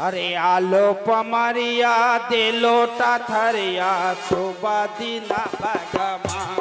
আরে আলো পামারিয়া দেলোটা থারিয়া শোভা দিলা বাগামা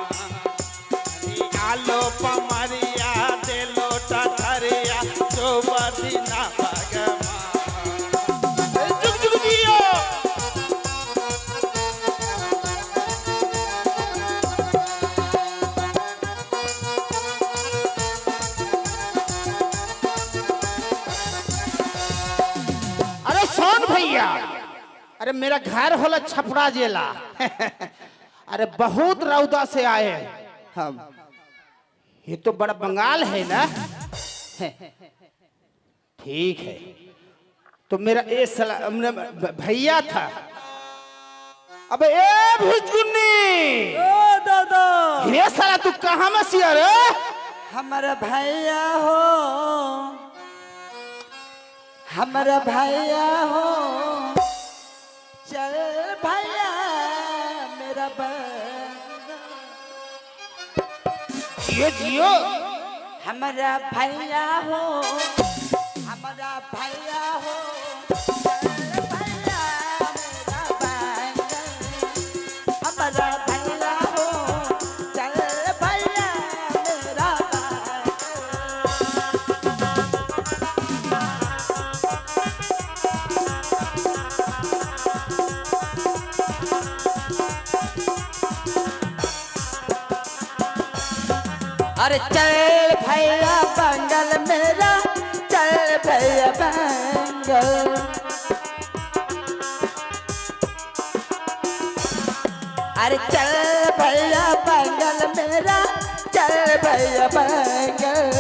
अरे मेरा घर होला छपरा जिला। अरे बहुत रौदा से आए हम। ये तो बड़ा बंगाल है ना? ठीक है। तो मेरा ये सला भैया था। अब ए भुजगुन्नी! ओ दादा। ये साला तू कहाँ में सिया रे? हमारा भैया हो। हमारा भैया हो। चल भैया मेरा बंगा। जियो जियो हमारा भैया हो हमारा भैया अरे चल भैया बंगल मेरा चल भैया बंगल अरे चल भैया बंगल मेरा चल भैया बंगल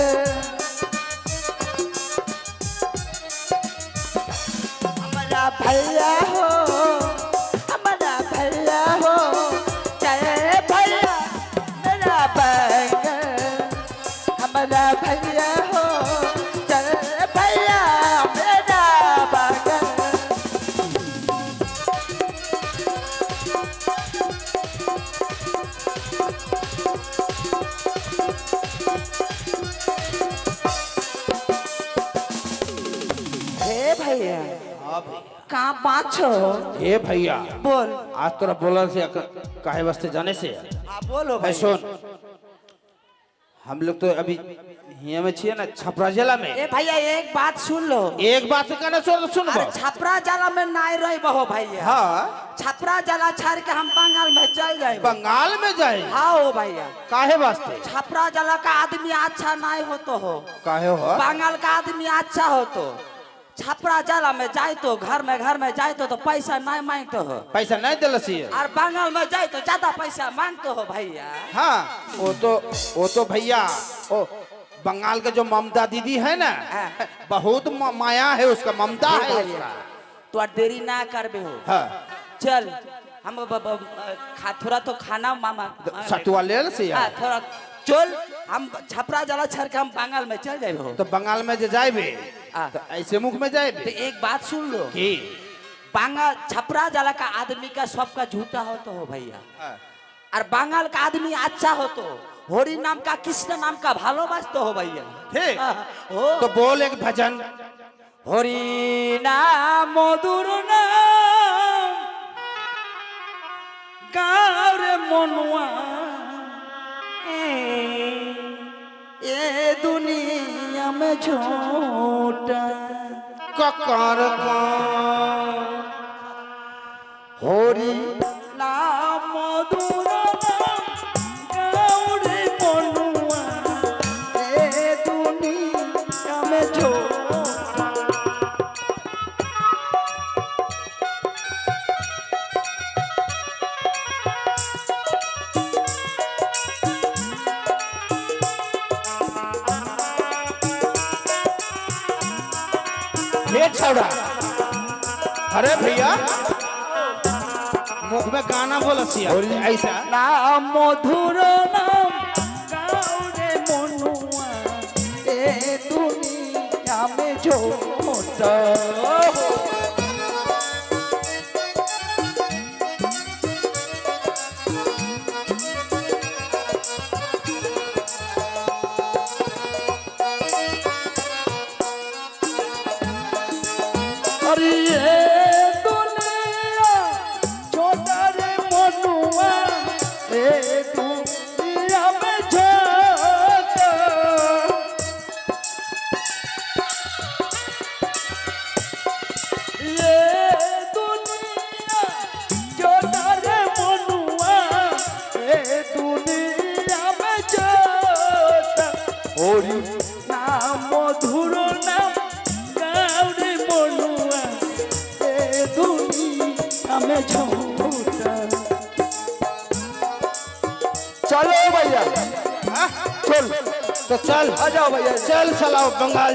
हे भैया कहाँ बात छो ए भैया बोल आज तोरा बोलल से क- काहे वास्ते जाने से हाँ बोलो है भाई सुन हम लोग तो अभी हिया में छिए ना छपरा जिला में ए भैया एक बात सुन लो एक बात कहना सुन सुन अरे छपरा जाला में नाय रही बहो भैया हाँ छपरा जाला छाड़ के हम बंगाल में चल जाए बंगाल में जाए हाँ हो भैया काहे वास्ते छपरा जाला का आदमी अच्छा नहीं हो तो हो काहे हो बंगाल का आदमी अच्छा हो तो छपरा जाला में जाए तो घर में घर में जाए तो, तो पैसा नहीं मांगते हो। पैसा नहीं दिलसी और बंगाल में जाए तो ज़्यादा पैसा मांगते हो भैया। हाँ वो तो वो तो भैया ओ बंगाल के जो ममता दीदी है ना हाँ। बहुत माया है उसका ममता है उसका। तो देरी ना करबे हो। हाँ। चल हम खा थोड़ा तो खाना मामा। सतुआ ले से हाँ, थोड़ा चल हम छपरा जाला छड़ के हम बंगाल में चल जाए तो बंगाल में जो जाए। तो ऐसे मुख में जाए तो एक बात सुन लो की बांगा छपरा जाला का आदमी का सबका झूठा हो तो हो भैया हाँ। और बंगाल का आदमी अच्छा हो तो होरी नाम का कृष्ण नाम का भालोबासते हो भैया ठीक हाँ, हो तो बोल एक भजन হরি নাম মধুর নাম গাঁরে মনুয়া এ দুনিয়া नाम झूठा ककर हरी আইসা আচ্ছা। না মধুর না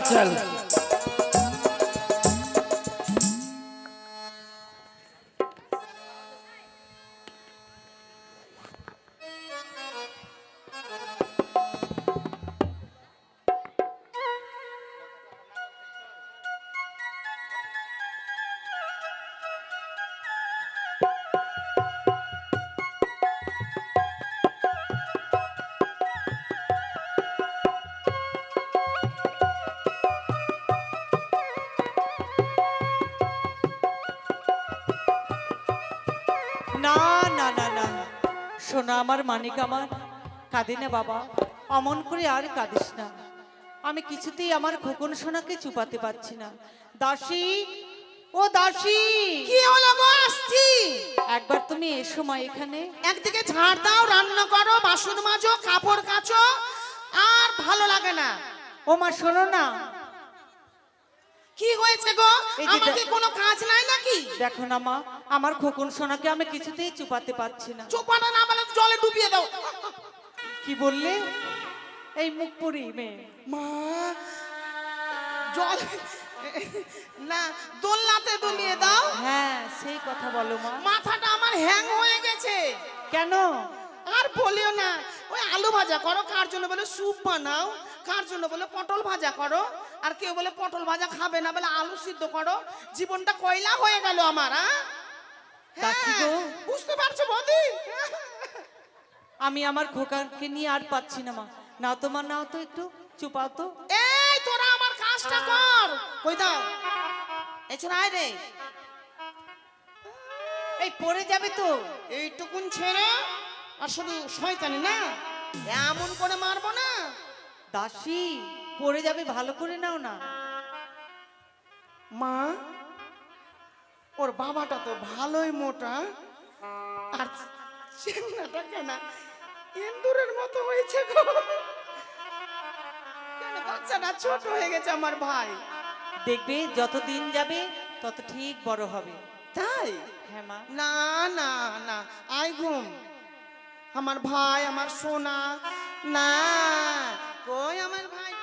tell him. শোনা আমার মানিক আমার। কাঁদে না বাবা অমন করে আর কাঁদিস না। আমি কিছুতেই আমার খোকন সোনাকে চুপাতে পারছি না। দাসী ও দাসী! কি হলো গো আসছি? একবার তুমি এসো মা এখানে। একদিকে ঝাড় দাও রান্না করো বাসন মাজো কাপড় কাচো আর ভালো লাগে না। ও মা শোনো না। কি হয়েছে গো? আমাকে কোনো কাজ নাই নাকি? দেখো না মা আমার খোকন সোনাকে আমি কিছুতেই চুপাতে পারছি না। চোপাটা না বলে জলে ডুবিয়ে দাও। কি বললে? এই মুখ পুরি মেয়ে। মা জল না দোলনাতে দুলিয়ে দাও। হ্যাঁ সেই কথা বলো মা। মাথাটা আমার হ্যাং হয়ে গেছে। কেন? আর বলিও না ওই আলু ভাজা করো কার জন্য বলে স্যুপ বানাও কার জন্য বলে পটল ভাজা করো আর কেউ বলে পটল ভাজা খাবে না বলে আলু সিদ্ধ করো জীবনটা কয়লা হয়ে গেল আমার হ্যাঁ হ্যাঁ, বুঝতে পারছ বৌদি? আমি আমার খোকাকে নিয়ে আর পাচ্ছি না, মা। নাও তোমার নাও তো একটু, চুপাও তো। এই, তোরা আমার কাজটা কর। কই দাও। এই আয় রে। এই, পড়ে যাবে তো। এইটুকুন ছেড়ে, আর শুধু শয়তানি, না? এমন করে মারবো না। দাসী, পড়ে যাবে, ভালো করে নাও না। মা, ওর বাবাটা তো ভালোই মোটা। আর চেংনাটা কেন ইন্দুরের মতো হয়েছে গো। কেন বাচ্চাটা ছোট হয়ে গেছে আমার ভাই? দেখবে যত দিন যাবে তত ঠিক বড় হবে। তাই? হ্যাঁ মা। না না না আই ঘুম। আমার ভাই আমার সোনা না কই আমার ভাইটা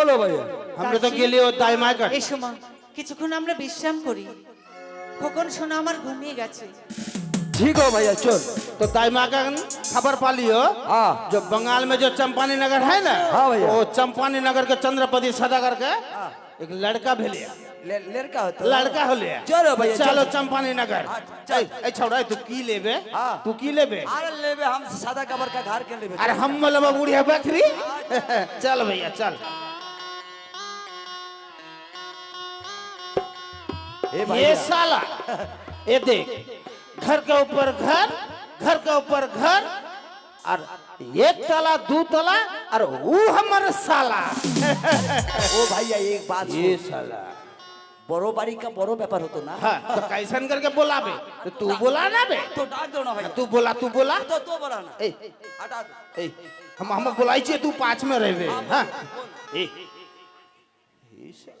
बोलो भैया हम लोग तो गेली हो दाई माय कर এসো মা কিছুক্ষণ আমরা বিশ্রাম করি খোকন সোনা আমার ঘুমিয়ে গেছে ठीक हो भैया चल तो दाई माँ का खबर पा लियो हाँ जो बंगाल में जो चंपानी नगर है ना हाँ भैया। वो चंपानी नगर के चंद्रपति सदागर के एक लड़का भेलिया ले लड़का होता लड़का हो लिया चलो भैया, चलो चलो। चंपानी नगर चल। ए छोड़ा तू की लेबे हाँ। तू की लेबे अरे लेबे हम सादा कबर का घर के लेबे अरे हम मतलब बुढ़िया बकरी चल भैया चल ये साला। ये देख घर के ऊपर घर घर के ऊपर घर और एक तला दू तला और वो हमर साला। ओ भैया एक बात ये साला। बड़ो बाड़ी का बड़ो व्यापार होतो ना। हाँ तो कैसन करके बोला बे तो तू बोला ना बे। तो डाक दो ना भैया। तू बोला तू बोला। तो तो बोला ना। ए हटा दो। ए हम हम बुलाई छे तू पाँच में रहबे हाँ ए। ये साला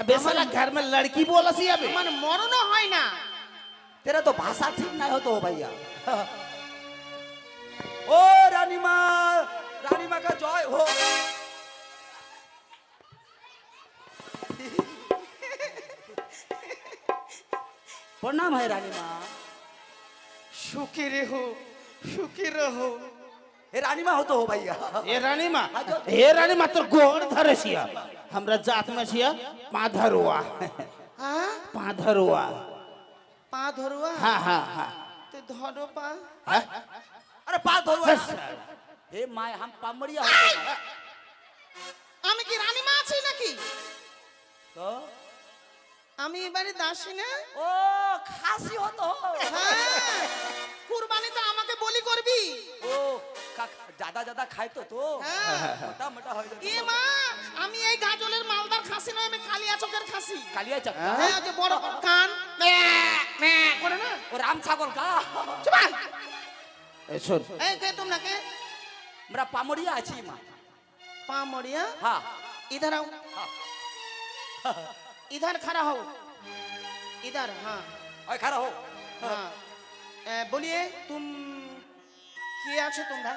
अबे साला घर में लड़की बोला सी अबे আমার মরণও হয় না तेरा तो भाषा ठीक नहीं हो तो भैया ओ रानी माँ रानी माँ का जय हो प्रणाम है रानी माँ সুখে রেহো সুখে রহো হে রানীমা হতো হো ভাইয়া। হে রানীমা? আচ্ছা। হে রানীমা তোর গোড় ধরে আমরা জাত মা শিয়া পা ধরুয়া। হ্যাঁ হ্যাঁ হ্যাঁ তো ধরো পা। হ্যাঁ? আরে পা ধরুয়া। হ্যাঁ, হে মায় হাম পামড়িয়া আমি কি রানীমা আছি নাকি? তো? আমি এবারে দাসী না? ও খাসি হতো। হ্যাঁ কুরবানি তো আমাকে বলি করবি? ও দাদা দাদা খাই তো। তো মোটা মোটা হয়ে যাবে। এ মা আমি এই গাজলের মালদার খাসি নয় আমি কালিয়া চকের খাসি। কালিয়া চক হ্যাঁ যে বড় কান। মে মে করে না? ও রাম ছাগল কা? চুপাই এ শোন। এই কে তোমরা কে? আমরা পামড়িয়া আছি মা। পামড়িয়া হ্যাঁ। ইধার আও হ্যাঁ। इधर खड़ा हो इधर हाँ और खड़ा हो हाँ ए, बोलिए तुम কে আছো তোমরা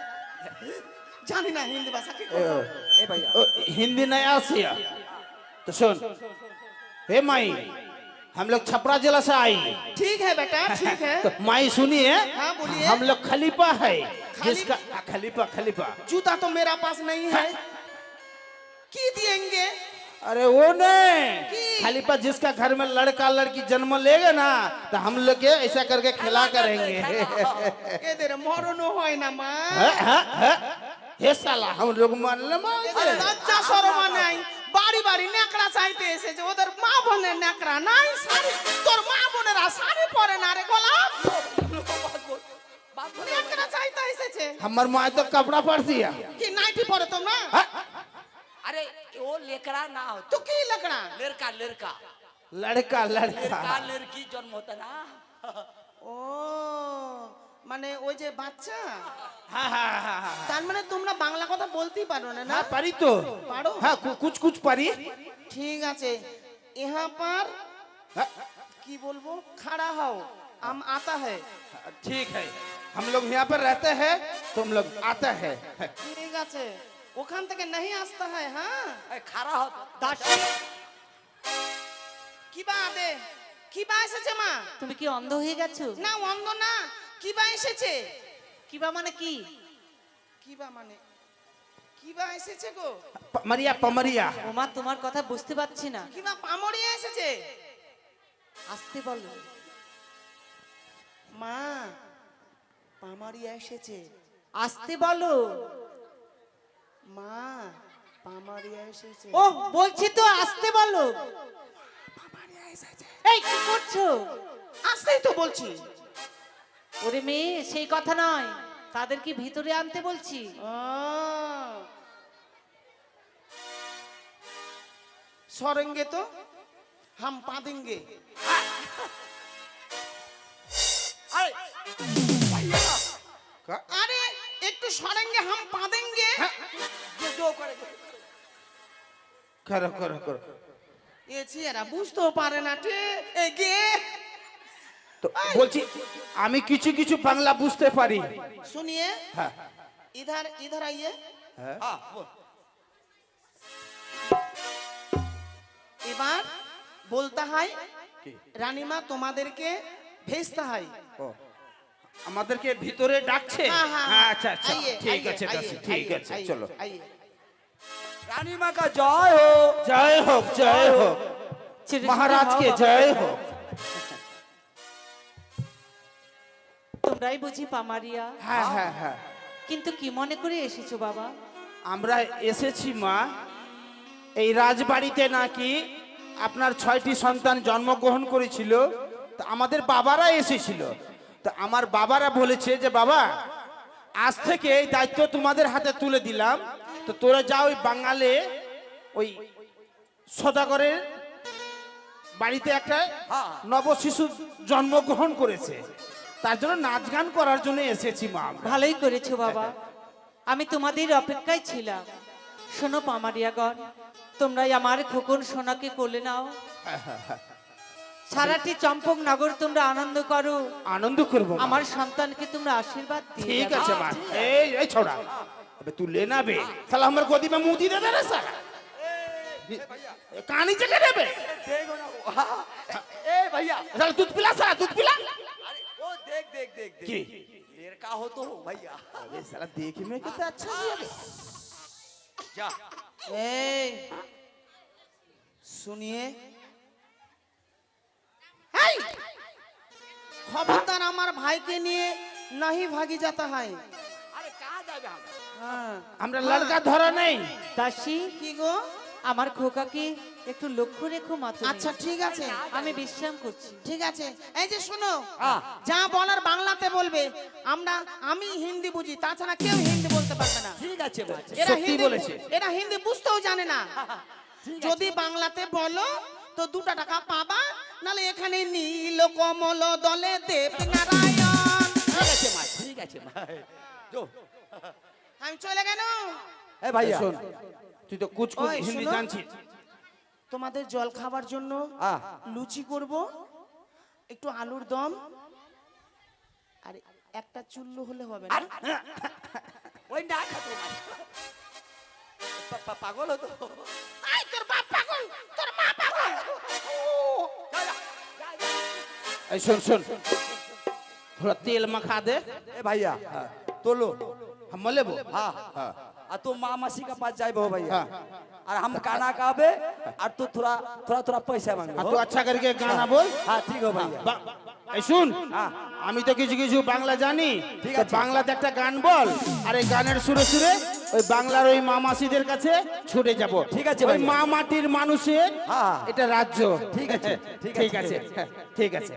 জানি না হিন্দি ভাষা কি ए, ओ, ए भैया ओ, हिंदी नहीं आसिया तो सुन हे माई हम लोग छपरा जिला से आई ठीक है बेटा ठीक है तो माई सुनिए हाँ, बोलिए। हम लोग खलीफा है जिसका हाँ, खलीफा खलीफा जूता तो मेरा पास नहीं है की दिएंगे अरे वो नहीं कि? खलीफा जिसका घर में लड़का लड़की जन्म लेगा ना तो हम लोग के ऐसा करके खिला करेंगे এদের মরণও হয় না মা हाँ, हाँ, हाँ। हे साला हम लोग मानले मान আরে লজ্জা শরমা নাই বাড়ি বাড়ি নেকড়া চাইতে এসেছে ওদের মা বোনের নেকড়া নাই শাড়ি তোর মা বোনেরা শাড়ি পরে না রে গোলাপ নেকড়া চাইতে এসেছে हमर माँ तो कपड़ा पड़ दिया কি নাইটি পরে তোমরা हाँ? अरे वो लेकड़ा ना हो তো কি লেকড়া लड़का लड़का लड़का लड़का लड़का लड़की जन्म होता ना ও মানে ওই যে বাচ্চা हाँ हाँ हाँ हाँ তার মানে তোমরা বাংলা কথা বলতেই পারো না না हाँ परी तो পারো हाँ कु- कुछ कुछ परी ঠিক আছে यहाँ पर हाँ, কি বলবো खड़ा हो हम आता है ठीक है हम लोग यहाँ पर रहते हैं तुम लोग आता है ঠিক আছে ওখান থেকে নেই আসতে হয় হ্যাঁ? খারা হত দাসী। কি বা আদে? কি বা এসেছে মা? তুমি কি অন্ধ হয়ে গেছো? না অন্ধ না। কি বা এসেছে? কি বা মানে কি? কি বা মানে? কি বা এসেছে গো? মারিয়া পামারিয়া। ওমা তোমার কথা বুঝতে পাচ্ছি না। কি বা পামরিয়া এসেছে? আসতে বলো। মা পামারিয়া এসেছে। আসতে বলো। মা পামারিয়া এসেছে। ও বলছি তো আসতে বলো। পামারিয়া এসেছে। এই কি করছ? আসতেই তো বলছি। ওরে মেয়ে সেই কথা নয়। তাদের কি ভিতরে আনতে বলছি। সরেঙ্গে তো? হাম পাদেঙ্গে। আরে একটু সরেঙ্গে হাম পাদেঙ্গে जो जो करे जो। करो करो करो এছি এরা বুঝতেও পারে না টে এ গে তো বলছি আমি কিছু কিছু বাংলা বুঝতে পারি सुनिए হ্যাঁ इधर इधर आइए हाँ बोल। এবার বলতে হয় কি? রানীমা তোমাদেরকে ভেজতে হয় ও আমাদেরকে ভিতরে ডাকছে? হ্যাঁ, হ্যাঁ, হ্যাঁ। আচ্ছা আচ্ছা। ঠিক আছে ঠিক আছে চলো। রানী মাকা জয় হোক। জয় হোক জয় হোক। মহারাজকে জয় হোক। তোমরাই বুঝি পামারিয়া। হ্যাঁ হ্যাঁ হ্যাঁ। কিন্তু কি মনে করে এসেছ বাবা? আমরা এসেছি মা। এই রাজবাড়িতে নাকি আপনার ছয়টি সন্তান জন্মগ্রহণ করেছিল। আমাদের বাবারা এসেছিল। তা আমার বাবারা বলেছে যে বাবা আজ থেকে এই দায়িত্ব তোমাদের হাতে তুলে দিলাম। তো তোরা যা ওই বাঙালে ওই সদাগরের বাড়িতে একটা হ্যাঁ। নবশিশু জন্মগ্রহণ করেছে। তার জন্য নাচ গান করার জন্য এসেছি মা ভালোই করেছ বাবা। আমি তোমাদের অপেক্ষায় ছিলাম। শোনো পামারিয়াগণ তোমরাই আমার খোকন সোনাকে কোলে নাও। সারাটি চম্পক নগর তোমরা আনন্দ করো আনন্দ করবো মা। আমার সন্তানকে তোমরা আশীর্বাদ দিয়ে ठीक যাবে। है माँ ए ए छोड़ा अबे तू लेना बे साला हमर गोदी में मुंह दी दे दे रे साला ए, कहानी जगह दे बे देखो ना वो। हाँ, हाँ। ए भैया साला दूध पिला साला दूध पिला अरे वो देख देख देख देख की? लड़का हो तो हो भैया अबे साला देख में कितना अच्छा है बे जा এই শুনিয়ে খবরদার আমার ভাইকে নিয়ে নাহি ভাগি যেতে হয়। হ্যাঁ। আমরা লড়কা হ্যাঁ। ধরো নেই। দাসি কি গো? আমার খোকাকে একটু লক্ষ্য রেখো মাত্র আচ্ছা ঠিক আছে। আমি বিশ্রাম করছি। ঠিক আছে। এই যে শোনো যা বলার বাংলাতে বলবে আমরা আমি হিন্দি বুঝি তাছাড়া কেউ হিন্দি বলতে পারবে না। ঠিক আছে এরা হিন্দি বলেছে। এরা হিন্দি বুঝতেও জানে না। যদি বাংলাতে বলো তো দুটা টাকা পাবা নালে এখানে নীল কমল দলে দেব নারায়ণ। ঠিক আছে মা ঠিক আছে মা। আমি চলে কেন তুই তো কুচকুচ হিন্দি জানছিস। তোমাদের জল খাবার জন্য লুচি করব একটু আলুর দম আর একটা চুল্লু হলে হবে না? ওই না পাগল হতো। তোর বাপ পাগল তোর মা পাগল। ए सुन सुन थोड़ा तेल मखा दे ए भैया तो लो हम लेबो हाँ हाँ आ तू माँ मासी के पास जाए भैया हाँ। और हम खाना खाबे और तू थोड़ा थोड़ा थोड़ा पैसा मांगे हाँ, तू अच्छा करके गाना बोल हाँ ठीक हो भैया বা- এই শুন হ্যাঁ। আমি তো কিছু কিছু বাংলা জানি ঠিক তো আছে। বাংলাতে একটা গান বল আর এই গানের সুরে সুরে ওই বাংলার ওই মা মাসিদের কাছে ছুটে যাব। ঠিক আছে ওই ভাইয়া। মা মাটির মানুষের হ্যাঁ। এটা রাজ্য। ঠিক আছে, ঠিক আছে, ঠিক আছে।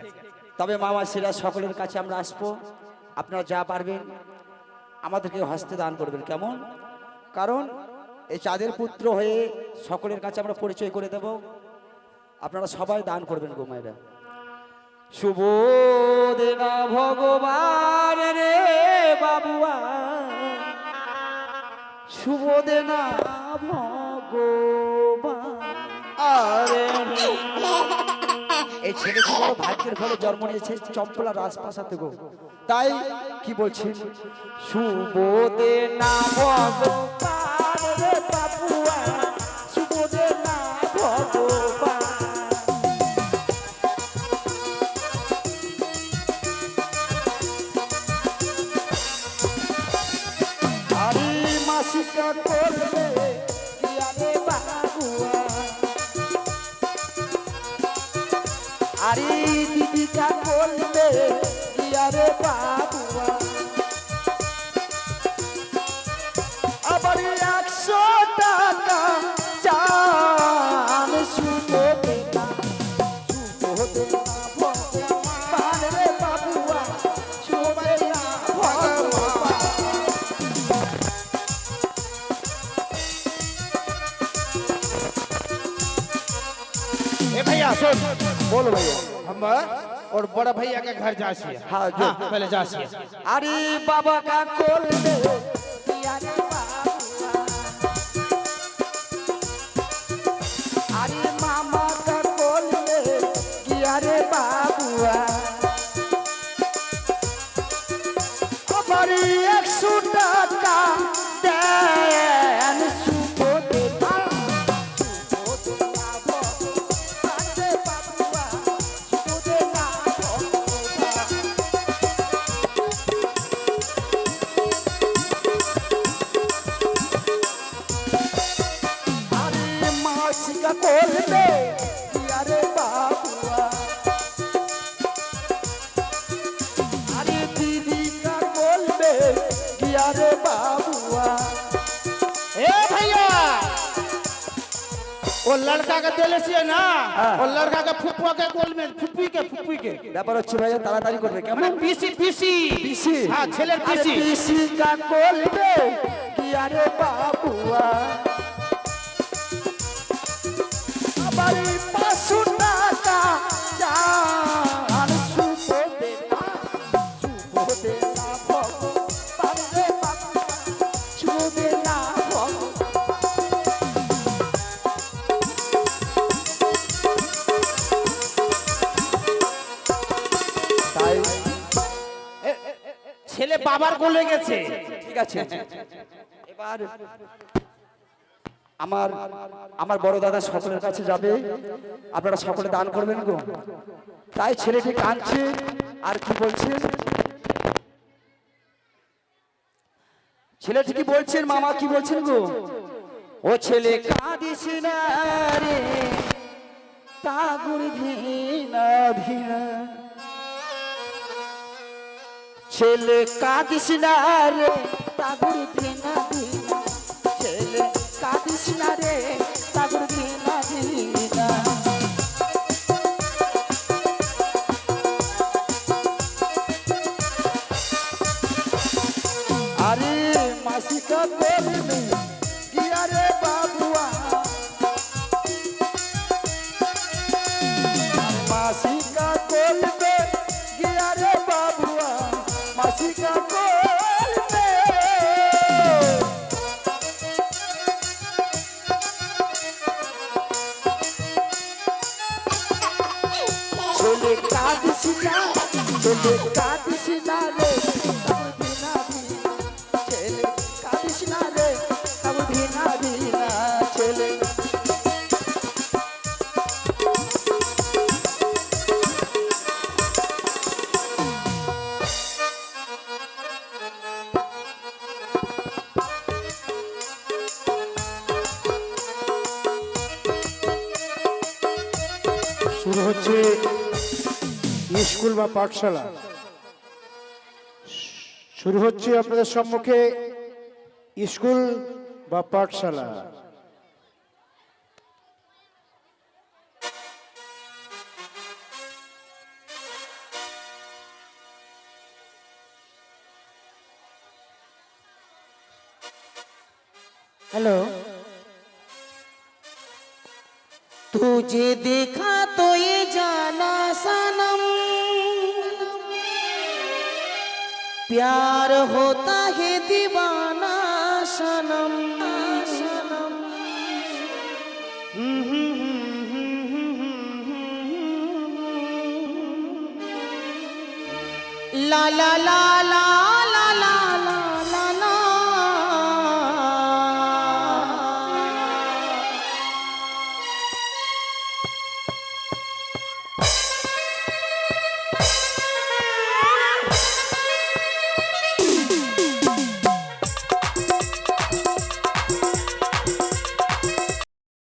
তবে মামা সিরা সকলের কাছে আমরা আসব। আপনারা যা পারবেন আমাদেরকে হস্তে দান করবেন। কেমন? কারণ এই চাঁদের পুত্র হয়ে সকলের কাছে আমরা পরিচয় করে দেব। আপনারা সবাই দান করবেন গো মায়েরা। শুভ দেনা ভগবান রে বাবুয়া। শুভ দেনা ভগবান। আরে এই ছেলেটি বড় ভাগ্যের ফলে জন্ম নিয়েছে? চম্পলা রাজপ্রাসাদে গো। তাই কি শুভ দে না ভগবান আরে দিদিটা বলবে কি আরে বাবুয়া। भैया हम और बड़ा भैया के घर जासिए हाँ, जो। पहले जासिए अरे बाबा का कोल दे ফুপিকে। ব্যাপার হচ্ছে ভাইয়া তাড়াতাড়ি করবে কেমন? মানে পিসি পিসি। পিসি? হ্যাঁ ছেলের পিসি পিসি। কা করবে। কি আরে বাবুয়া? আছে। এবার আমার আমার বড় দাদা সকলের কাছে যাবে। আপনারা সকলে দান করবেন গো। তাই ছেলেটি কাঁদছে, আর কি বলছেন ছেলেটি কি বলছেন? মামা কি বলছেন গো? ও ছেলে কাঁদিস ছেলে কাঁদিস না রে তাগুর ধীনা ধীনা ছেলে কাঁদিস না রে। ছেলে পাঠশালা। শুরু হচ্ছে আপনাদের সম্মুখে স্কুল বা পাঠশালা। হ্যালো। তুঝে দেখা प्यार होता है दीवाना सनम सनम ला ला ला ला